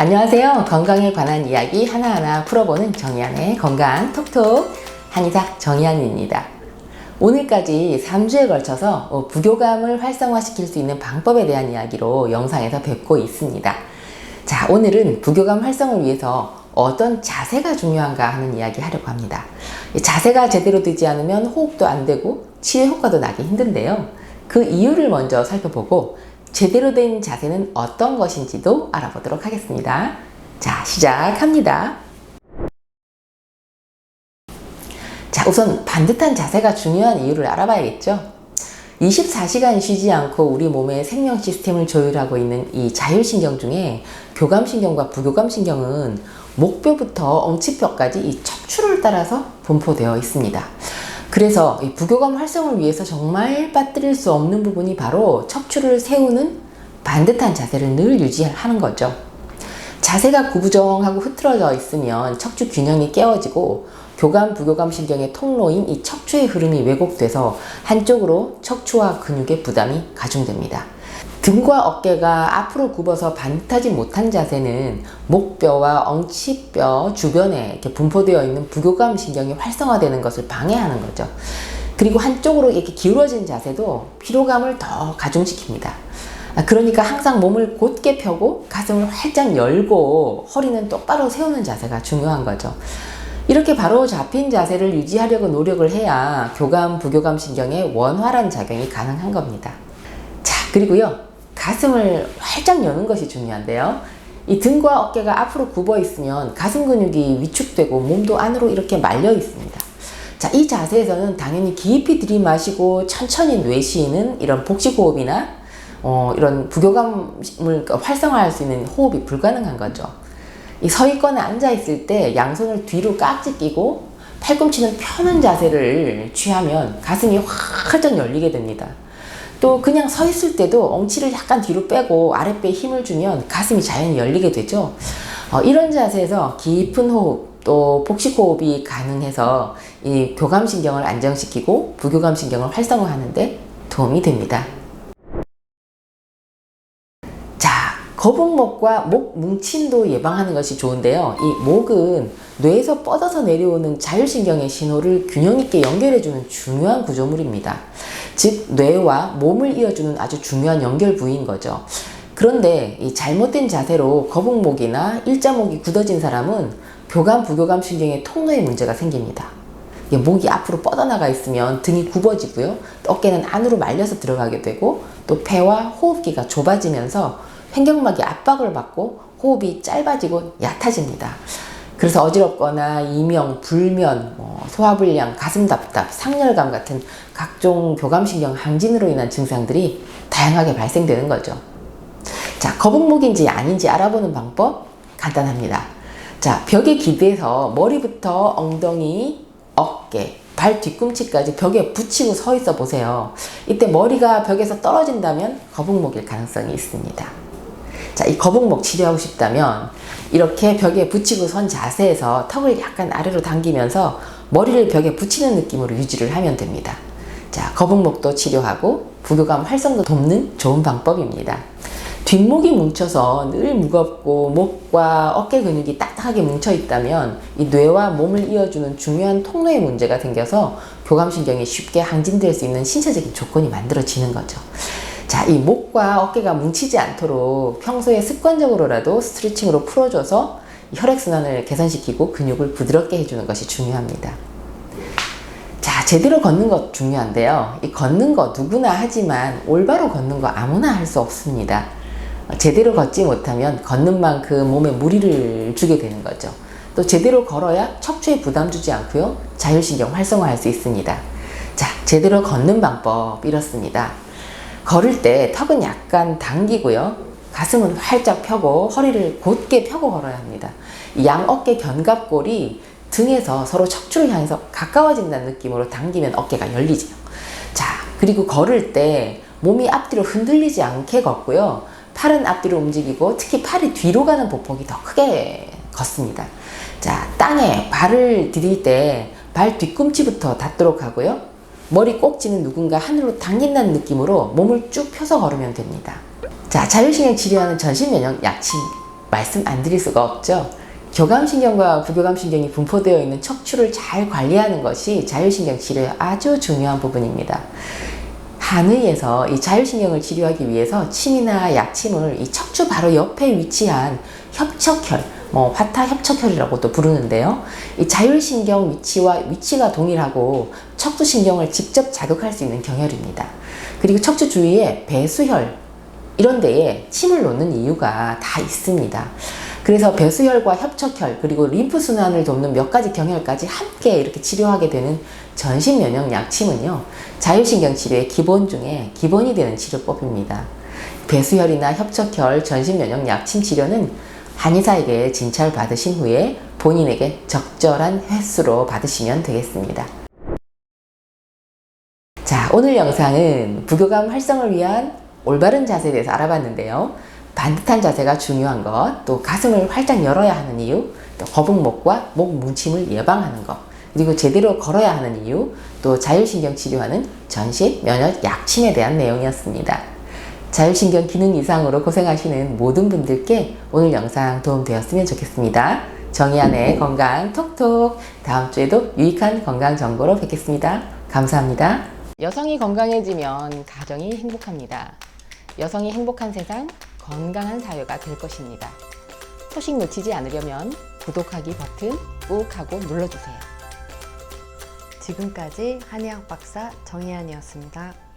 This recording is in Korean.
안녕하세요. 건강에 관한 이야기 하나하나 풀어보는 정희안의 건강 톡톡 한의사 정희안입니다. 오늘까지 3주에 걸쳐서 어, 부교감을 활성화시킬 수 있는 방법에 대한 이야기로 영상에서 뵙고 있습니다. 자, 오늘은 부교감 활성을 위해서 어떤 자세가 중요한가 하는 이야기 하려고 합니다. 이 자세가 제대로 되지 않으면 호흡도 안 되고 치유 효과도 나기 힘든데요. 그 이유를 먼저 살펴보고 제대로 된 자세는 어떤 것인지도 알아보도록 하겠습니다. 자, 시작합니다. 자, 우선 반듯한 자세가 중요한 이유를 알아봐야겠죠. 24시간 쉬지 않고 우리 몸의 생명 시스템을 조율하고 있는 이 자율신경 중에 교감신경과 부교감신경은 목뼈부터 엉치뼈까지 이 척추를 따라서 분포되어 있습니다. 그래서 이 부교감 활성을 위해서 정말 빠뜨릴 수 없는 부분이 바로 척추를 세우는 반듯한 자세를 늘 유지하는 거죠. 자세가 구부정하고 흐트러져 있으면 척추 균형이 깨어지고 교감, 부교감 신경의 통로인 이 척추의 흐름이 왜곡돼서 한쪽으로 척추와 근육의 부담이 가중됩니다. 등과 어깨가 앞으로 굽어서 반듯하지 못한 자세는 목뼈와 엉치뼈 주변에 이렇게 분포되어 있는 부교감 신경이 활성화되는 것을 방해하는 거죠. 그리고 한쪽으로 이렇게 기울어진 자세도 피로감을 더 가중시킵니다. 아, 그러니까 항상 몸을 곧게 펴고 가슴을 활짝 열고 허리는 똑바로 세우는 자세가 중요한 거죠. 이렇게 바로 잡힌 자세를 유지하려고 노력을 해야 교감, 부교감 신경의 원활한 작용이 가능한 겁니다. 자, 그리고요. 가슴을 활짝 여는 것이 중요한데요. 이 등과 어깨가 앞으로 굽어 있으면 가슴 근육이 위축되고 몸도 안으로 이렇게 말려 있습니다. 자, 이 자세에서는 당연히 깊이 들이마시고 천천히 내쉬는 이런 복식호흡이나 어, 이런 부교감을 활성화할 수 있는 호흡이 불가능한 거죠. 이 서 있거나 앉아 있을 때 양손을 뒤로 깍지 끼고 팔꿈치는 펴는 자세를 취하면 가슴이 활짝 열리게 됩니다. 또 그냥 서 있을 때도 엉치를 약간 뒤로 빼고 아랫배에 힘을 주면 가슴이 자연히 열리게 되죠. 어, 이런 자세에서 깊은 호흡 또 복식 호흡이 가능해서 이 교감신경을 안정시키고 부교감신경을 활성화하는데 도움이 됩니다. 거북목과 목 뭉침도 예방하는 것이 좋은데요. 이 목은 뇌에서 뻗어서 내려오는 자율신경의 신호를 균형 있게 연결해주는 중요한 구조물입니다. 즉, 뇌와 몸을 이어주는 아주 중요한 연결 부위인 거죠. 그런데 이 잘못된 자세로 거북목이나 일자목이 굳어진 사람은 교감, 부교감 신경의 통로에 문제가 생깁니다. 목이 앞으로 뻗어나가 있으면 등이 굽어지고요. 어깨는 안으로 말려서 들어가게 되고 또 폐와 호흡기가 좁아지면서 횡격막이 압박을 받고 호흡이 짧아지고 얕아집니다. 그래서 어지럽거나 이명, 불면, 뭐 소화불량, 가슴 답답, 상열감 같은 각종 교감신경 항진으로 인한 증상들이 다양하게 발생되는 거죠. 자, 거북목인지 아닌지 알아보는 방법 간단합니다. 자, 벽에 기대서 머리부터 엉덩이, 어깨, 발 뒤꿈치까지 벽에 붙이고 서 있어 보세요. 이때 머리가 벽에서 떨어진다면 거북목일 가능성이 있습니다. 자, 이 거북목 치료하고 싶다면 이렇게 벽에 붙이고 선 자세에서 턱을 약간 아래로 당기면서 머리를 벽에 붙이는 느낌으로 유지를 하면 됩니다. 자, 거북목도 치료하고 부교감 활성도 돕는 좋은 방법입니다. 뒷목이 뭉쳐서 늘 무겁고 목과 어깨 근육이 딱딱하게 뭉쳐 있다면 이 뇌와 몸을 이어주는 중요한 통로에 문제가 생겨서 교감신경이 쉽게 항진될 수 있는 신체적인 조건이 만들어지는 거죠. 자, 이 목과 어깨가 뭉치지 않도록 평소에 습관적으로라도 스트레칭으로 풀어줘서 혈액순환을 개선시키고 근육을 부드럽게 해주는 것이 중요합니다. 자, 제대로 걷는 것 중요한데요. 이 걷는 거 누구나 하지만 올바로 걷는 거 아무나 할 수 없습니다. 제대로 걷지 못하면 걷는 만큼 몸에 무리를 주게 되는 거죠. 또 제대로 걸어야 척추에 부담 주지 않고요. 자율신경 활성화할 수 있습니다. 자, 제대로 걷는 방법 이렇습니다. 걸을 때 턱은 약간 당기고요. 가슴은 활짝 펴고 허리를 곧게 펴고 걸어야 합니다. 양 어깨 견갑골이 등에서 서로 척추를 향해서 가까워진다는 느낌으로 당기면 어깨가 열리죠. 자, 그리고 걸을 때 몸이 앞뒤로 흔들리지 않게 걷고요. 팔은 앞뒤로 움직이고 특히 팔이 뒤로 가는 보폭이 더 크게 걷습니다. 자, 땅에 발을 디딜 때 발 뒤꿈치부터 닿도록 하고요. 머리 꼭지는 누군가 하늘로 당긴다는 느낌으로 몸을 쭉 펴서 걸으면 됩니다. 자, 자율신경 치료하는 전신 면역 약침 말씀 안 드릴 수가 없죠. 교감신경과 부교감신경이 분포되어 있는 척추를 잘 관리하는 것이 자율신경 치료의 아주 중요한 부분입니다. 한의에서 이 자율신경을 치료하기 위해서 침이나 약침을 이 척추 바로 옆에 위치한 협척혈, 뭐 화타 협척혈이라고도 부르는데요. 이 자율신경 위치와 위치가 동일하고 척추신경을 직접 자극할 수 있는 경혈입니다. 그리고 척추 주위에 배수혈 이런 데에 침을 놓는 이유가 다 있습니다. 그래서 배수혈과 협척혈 그리고 림프 순환을 돕는 몇 가지 경혈까지 함께 이렇게 치료하게 되는 전신 면역 약침은요 자율신경 치료의 기본 중에 기본이 되는 치료법입니다. 배수혈이나 협척혈 전신 면역 약침 치료는 한의사에게 진찰 받으신 후에 본인에게 적절한 횟수로 받으시면 되겠습니다. 자, 오늘 영상은 부교감 활성을 위한 올바른 자세에 대해서 알아봤는데요. 반듯한 자세가 중요한 것, 또 가슴을 활짝 열어야 하는 이유, 또 거북목과 목 뭉침을 예방하는 것, 그리고 제대로 걸어야 하는 이유, 또 자율신경 치료하는 전신 면역 약침에 대한 내용이었습니다. 자율신경 기능 이상으로 고생하시는 모든 분들께 오늘 영상 도움되었으면 좋겠습니다. 정의안의 건강 톡톡 다음 주에도 유익한 건강 정보로 뵙겠습니다. 감사합니다. 여성이 건강해지면 가정이 행복합니다. 여성이 행복한 세상, 건강한 사회가 될 것입니다. 소식 놓치지 않으려면 구독하기 버튼 꾹 하고 눌러주세요. 지금까지 한의학 박사 정희안이었습니다.